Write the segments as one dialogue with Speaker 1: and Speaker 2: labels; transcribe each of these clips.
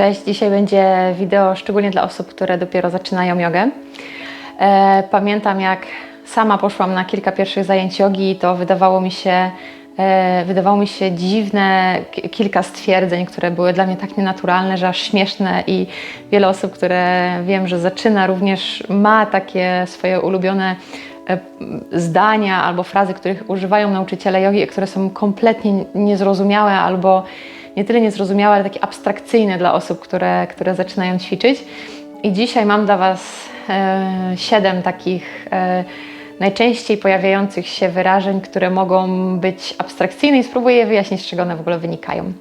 Speaker 1: Cześć, dzisiaj będzie wideo szczególnie dla osób, które dopiero zaczynają jogę. E, pamiętam jak sama poszłam na kilka pierwszych zajęć jogi, to wydawało mi się, e, wydawało mi się dziwne ki- kilka stwierdzeń, które były dla mnie tak nienaturalne, że aż śmieszne i wiele osób, które wiem, że zaczyna również ma takie swoje ulubione e, zdania albo frazy, których używają nauczyciele jogi, które są kompletnie niezrozumiałe albo nie tyle niezrozumiałe, ale takie abstrakcyjne dla osób, które, które zaczynają ćwiczyć. I dzisiaj mam dla Was e, siedem takich e, najczęściej pojawiających się wyrażeń, które mogą być abstrakcyjne i spróbuję wyjaśnić, z czego one w ogóle wynikają.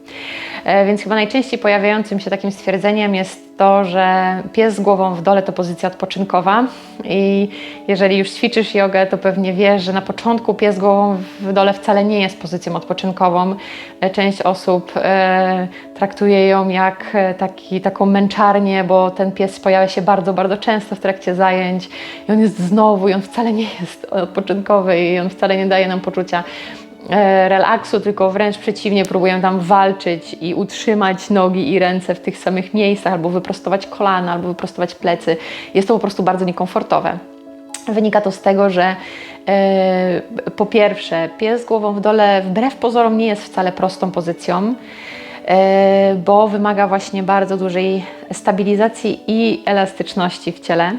Speaker 1: E, więc chyba najczęściej pojawiającym się takim stwierdzeniem jest to, że pies z głową w dole to pozycja odpoczynkowa i jeżeli już ćwiczysz jogę, to pewnie wiesz, że na początku pies z głową w dole wcale nie jest pozycją odpoczynkową. E, Część osób e, traktuje ją jak e, taki, taką męczarnię, bo ten pies pojawia się bardzo, bardzo często w trakcie zajęć i on jest znowu i on wcale nie jest odpoczynkowy i on wcale nie daje nam poczucia relaksu, tylko wręcz przeciwnie, próbuję tam walczyć i utrzymać nogi i ręce w tych samych miejscach, albo wyprostować kolana, albo wyprostować plecy. Jest to po prostu bardzo niekomfortowe. Wynika to z tego, że e, po pierwsze, pies głową w dole wbrew pozorom nie jest wcale prostą pozycją, e, bo wymaga właśnie bardzo dużej stabilizacji i elastyczności w ciele.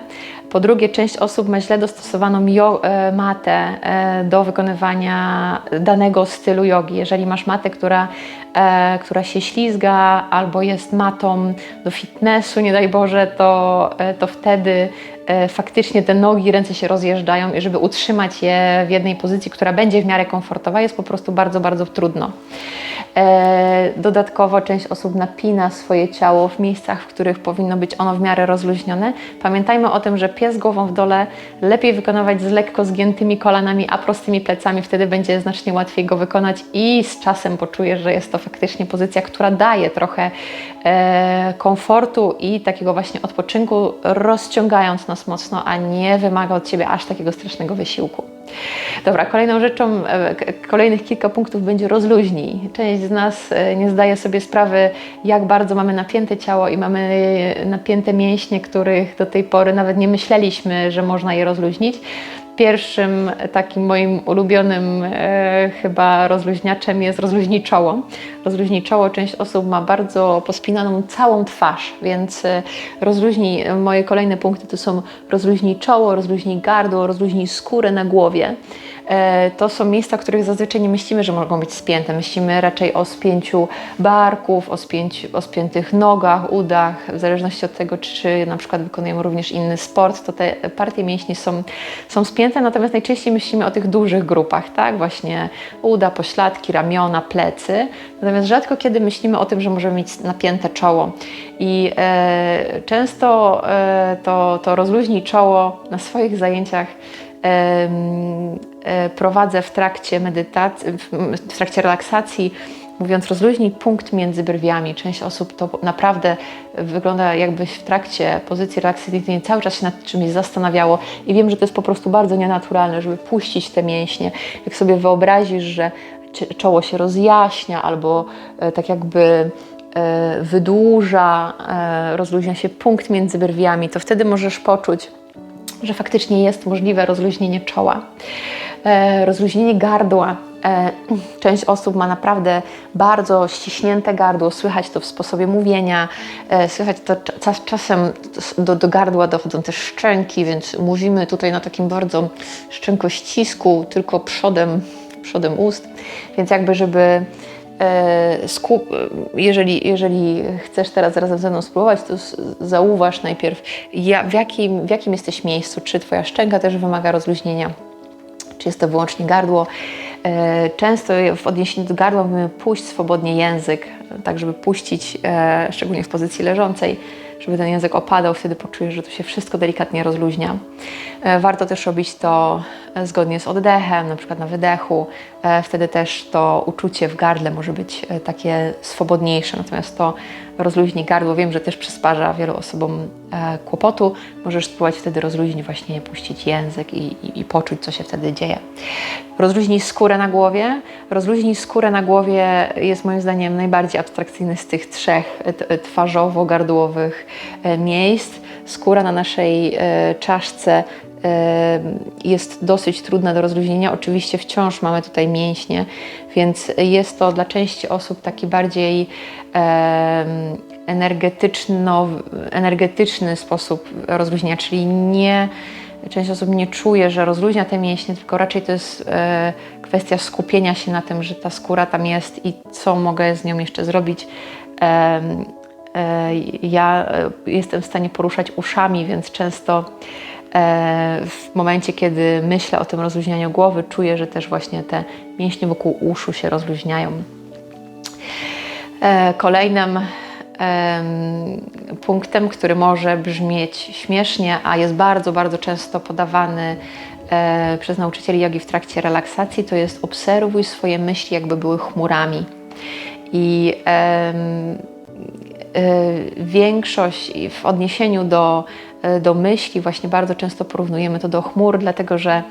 Speaker 1: Po drugie, część osób ma źle dostosowaną e, matę e, do wykonywania danego stylu jogi. Jeżeli masz matę, która, e, która się ślizga albo jest matą do fitnessu, nie daj Boże, to, to wtedy faktycznie te nogi ręce się rozjeżdżają i żeby utrzymać je w jednej pozycji, która będzie w miarę komfortowa, jest po prostu bardzo, bardzo trudno. E, Dodatkowo część osób napina swoje ciało w miejscach, w których powinno być ono w miarę rozluźnione. Pamiętajmy o tym, że pies głową w dole lepiej wykonywać z lekko zgiętymi kolanami, a prostymi plecami, wtedy będzie znacznie łatwiej go wykonać i z czasem poczujesz, że jest to faktycznie pozycja, która daje trochę e, komfortu i takiego właśnie odpoczynku, rozciągając nas mocno, a nie wymaga od Ciebie aż takiego strasznego wysiłku. Dobra, kolejną rzeczą, e, kolejnych kilka punktów będzie rozluźnij. Część z nas e, nie zdaje sobie sprawy, jak bardzo mamy napięte ciało i mamy e, napięte mięśnie, których do tej pory nawet nie myśleliśmy, że można je rozluźnić. Pierwszym takim moim ulubionym e, chyba rozluźniaczem jest rozluźnij czoło. Rozluźnij czoło, część osób ma bardzo pospinaną całą twarz, więc e, rozluźnij, moje kolejne punkty to są rozluźnij czoło, rozluźnij gardło, rozluźnij skórę na głowie. E, To są miejsca, których zazwyczaj nie myślimy, że mogą być spięte. Myślimy raczej o spięciu barków, o, spięciu, o spiętych nogach, udach. W zależności od tego, czy na przykład wykonujemy również inny sport, to te partie mięśni są, są spięte, natomiast najczęściej myślimy o tych dużych grupach, tak? Właśnie uda, pośladki, ramiona, plecy. Natomiast rzadko kiedy myślimy o tym, że możemy mieć napięte czoło. I e, często e, to, to rozluźnij czoło na swoich zajęciach prowadzę w trakcie medytacji, w, trakcie relaksacji, mówiąc rozluźnij punkt między brwiami. Część osób to naprawdę wygląda jakby w trakcie pozycji relaksacyjnej cały czas się nad czymś zastanawiało i wiem, że to jest po prostu bardzo nienaturalne, żeby puścić te mięśnie. Jak sobie wyobrazisz, że czoło się rozjaśnia albo e, tak jakby e, wydłuża, e, rozluźnia się punkt między brwiami, to wtedy możesz poczuć, że faktycznie jest możliwe rozluźnienie czoła, e, rozluźnienie gardła. E, część osób ma naprawdę bardzo ściśnięte gardło, słychać to w sposobie mówienia, e, słychać to cza- czasem do, do gardła dochodzą też szczęki, więc mówimy tutaj na takim bardzo szczękościsku, tylko przodem, przodem ust, więc jakby żeby skup, jeżeli, jeżeli chcesz teraz razem ze mną spróbować, to zauważ najpierw, ja, w, jakim, w jakim jesteś miejscu, czy Twoja szczęka też wymaga rozluźnienia, czy jest to wyłącznie gardło. E, Często w odniesieniu do gardła mówimy puść swobodnie język, tak żeby puścić, e, szczególnie w pozycji leżącej, żeby ten język opadał, wtedy poczujesz, że to się wszystko delikatnie rozluźnia. E, Warto też robić to e, zgodnie z oddechem, na przykład na wydechu. E, Wtedy też to uczucie w gardle może być e, takie swobodniejsze, natomiast to rozluźni gardło. Wiem, że też przysparza wielu osobom e, kłopotu. Możesz spróbować wtedy rozluźnić, właśnie puścić język i, i, i poczuć, co się wtedy dzieje. Rozluźnij skórę na głowie. Rozluźnij skórę na głowie jest moim zdaniem najbardziej abstrakcyjny z tych trzech e, twarzowo-gardłowych e, miejsc. Skóra na naszej e, czaszce e, jest dosyć trudna do rozluźnienia. Oczywiście wciąż mamy tutaj mięśnie, więc jest to dla części osób taki bardziej em, energetyczno, energetyczny sposób rozluźnienia, czyli nie część osób nie czuje, że rozluźnia te mięśnie, tylko raczej to jest e, kwestia skupienia się na tym, że ta skóra tam jest i co mogę z nią jeszcze zrobić. E, ja e, jestem w stanie poruszać uszami, więc często e, w momencie, kiedy myślę o tym rozluźnianiu głowy, czuję, że też właśnie te mięśnie wokół uszu się rozluźniają. E, Kolejnym em, punktem, który może brzmieć śmiesznie, a jest bardzo, bardzo często podawany e, przez nauczycieli jogi w trakcie relaksacji, to jest obserwuj swoje myśli, jakby były chmurami. I większość i w odniesieniu do, y, do myśli właśnie bardzo często porównujemy to do chmur, dlatego że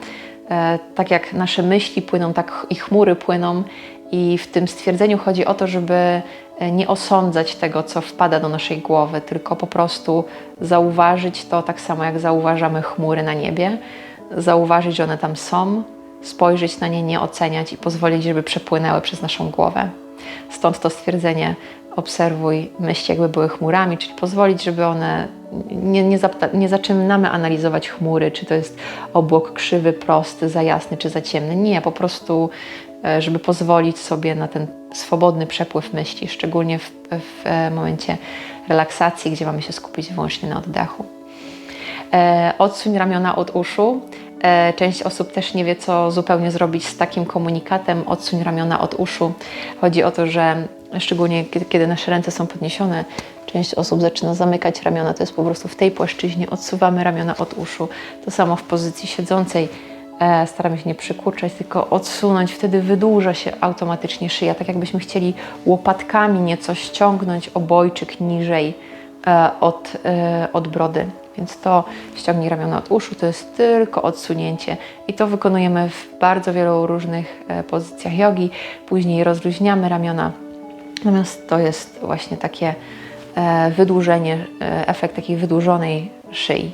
Speaker 1: e, tak jak nasze myśli płyną, tak i chmury płyną i w tym stwierdzeniu chodzi o to, żeby nie osądzać tego, co wpada do naszej głowy, tylko po prostu zauważyć to tak samo, jak zauważamy chmury na niebie, zauważyć, że one tam są, spojrzeć na nie, nie oceniać i pozwolić, żeby przepłynęły przez naszą głowę. Stąd to stwierdzenie obserwuj myśli, jakby były chmurami, czyli pozwolić, żeby one, nie, nie, nie zaczynamy analizować chmury, czy to jest obłok krzywy, prosty, za jasny, czy za ciemny. Nie, po prostu, e, żeby pozwolić sobie na ten swobodny przepływ myśli, szczególnie w, w e, momencie relaksacji, gdzie mamy się skupić wyłącznie na oddechu. E, odsuń ramiona od uszu. E, część osób też nie wie, co zupełnie zrobić z takim komunikatem. Odsuń ramiona od uszu. Chodzi o to, że szczególnie kiedy, nasze ręce są podniesione, część osób zaczyna zamykać ramiona. To jest po prostu w tej płaszczyźnie odsuwamy ramiona od uszu. To samo w pozycji siedzącej. E, staramy się nie przykurczać, tylko odsunąć. Wtedy wydłuża się automatycznie szyja, tak jakbyśmy chcieli łopatkami nieco ściągnąć obojczyk niżej e, od, e, od brody. Więc to ściągnij ramiona od uszu, to jest tylko odsunięcie i to wykonujemy w bardzo wielu różnych pozycjach jogi. Później rozluźniamy ramiona. Natomiast to jest właśnie takie e, wydłużenie, e, efekt takiej wydłużonej szyi.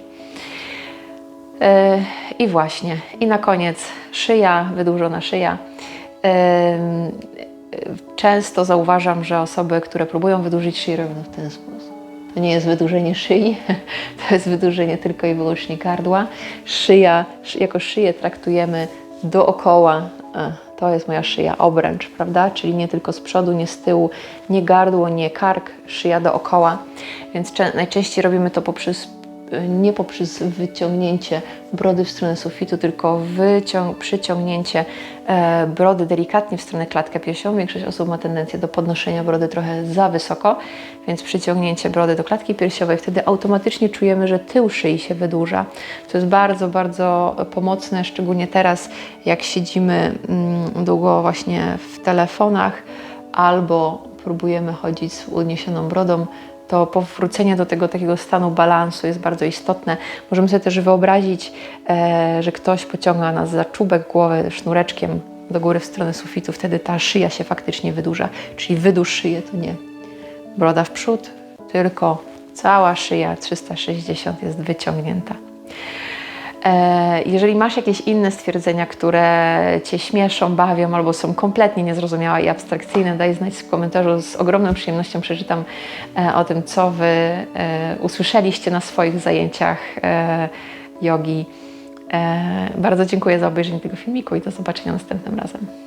Speaker 1: E, I właśnie, i na koniec szyja, wydłużona szyja. Często zauważam, że osoby, które próbują wydłużyć szyję, robią w ten sposób. To nie jest wydłużenie szyi, to jest wydłużenie tylko i wyłącznie gardła. Szyja, szy- jako szyję traktujemy dookoła. To jest moja szyja, obręcz, prawda? Czyli nie tylko z przodu, nie z tyłu, nie gardło, nie kark, szyja dookoła. Więc czę- najczęściej robimy to poprzez nie poprzez wyciągnięcie brody w stronę sufitu, tylko przyciągnięcie e, brody delikatnie w stronę klatkę piersiową. Większość osób ma tendencję do podnoszenia brody trochę za wysoko, więc przyciągnięcie brody do klatki piersiowej, wtedy automatycznie czujemy, że tył szyi się wydłuża. To jest bardzo, bardzo pomocne, szczególnie teraz, jak siedzimy mm, długo właśnie w telefonach albo próbujemy chodzić z uniesioną brodą, to powrócenie do tego takiego stanu balansu jest bardzo istotne. Możemy sobie też wyobrazić, e, że ktoś pociąga nas za czubek głowy sznureczkiem do góry w stronę sufitu, wtedy ta szyja się faktycznie wydłuża. Czyli wydłuż szyję to nie broda w przód, tylko cała szyja 360 jest wyciągnięta. E, Jeżeli masz jakieś inne stwierdzenia, które Cię śmieszą, bawią albo są kompletnie niezrozumiałe i abstrakcyjne, daj znać w komentarzu. Z ogromną przyjemnością przeczytam e, o tym, co Wy e, usłyszeliście na swoich zajęciach jogi. Bardzo dziękuję za obejrzenie tego filmiku i do zobaczenia następnym razem.